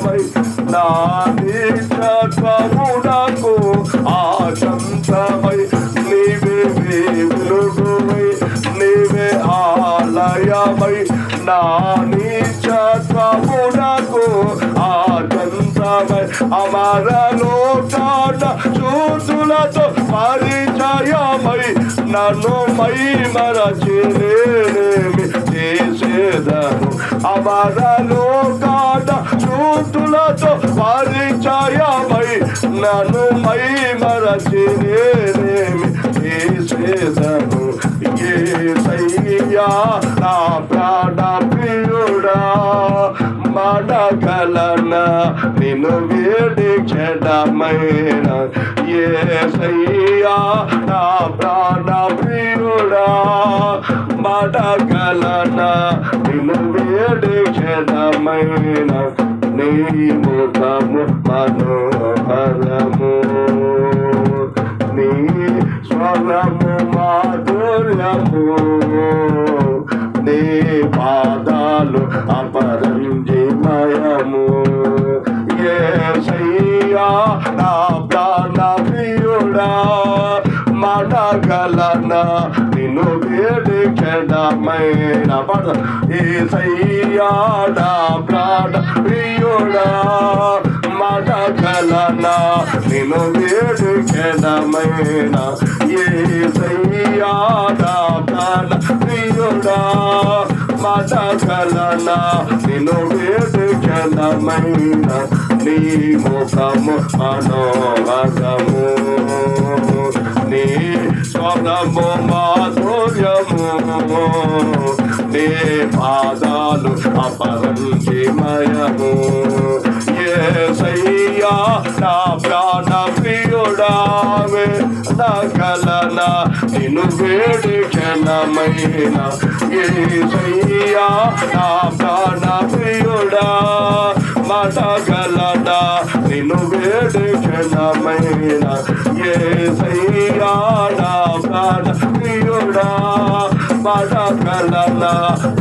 ఆధారమై నా నీచమునకు ఆశంతమై నీవే వెలుగుమై నీవే ఆలయమై నా నీచమునకు ఆశంతమై అమరలో కాట చూసులతో పరిచయమై నన్ను మై మరచినేమి చేసేదను. అమరలో చూతులతో పరిచయమై నన్ను మై మరచినేమి చేసేదను ఏసయ్యా నా ప్రాణ ప్రియుడా మనగలన నిన్ను వేడి చెడమైన ఏ సయ్యా నా ప్రాణ ప్రియుడా మనగలన నిన్ను వేడి చెడమైన నీ ముఖము మనోహరము నీ స్వరము మాధుర్యము నీ పాదాలు అపరంజిమయము ఏ సయ్యా నా ప్రాణ ప్రియుడా మనగలన నిన్ను వేడి క్షణమైన పడ ఏ సయ్యాడ నా ప్రాణ ప్రియుడా మనగలన నిన్ను వేడి క్షణమైన ఏ సయ్యాడ నా ప్రాణ ప్రియుడా మనగలన నిన్ను వేడి క్షణమైన నీ ముఖము మనోహర నీ పాదాలు అపరంజిమయము. ఏ సయ్యా నా ప్రాణ ప్రియుడావే నగలన నిన్ను వేడి క్షణమైన ఏ సయ్యా నా ప్రాణ ప్రియుడా మటగలన నిన్ను వేడి క్షణమైన ఏ సయ్యా నా ప్రాణ ప్రియుడా మటగలన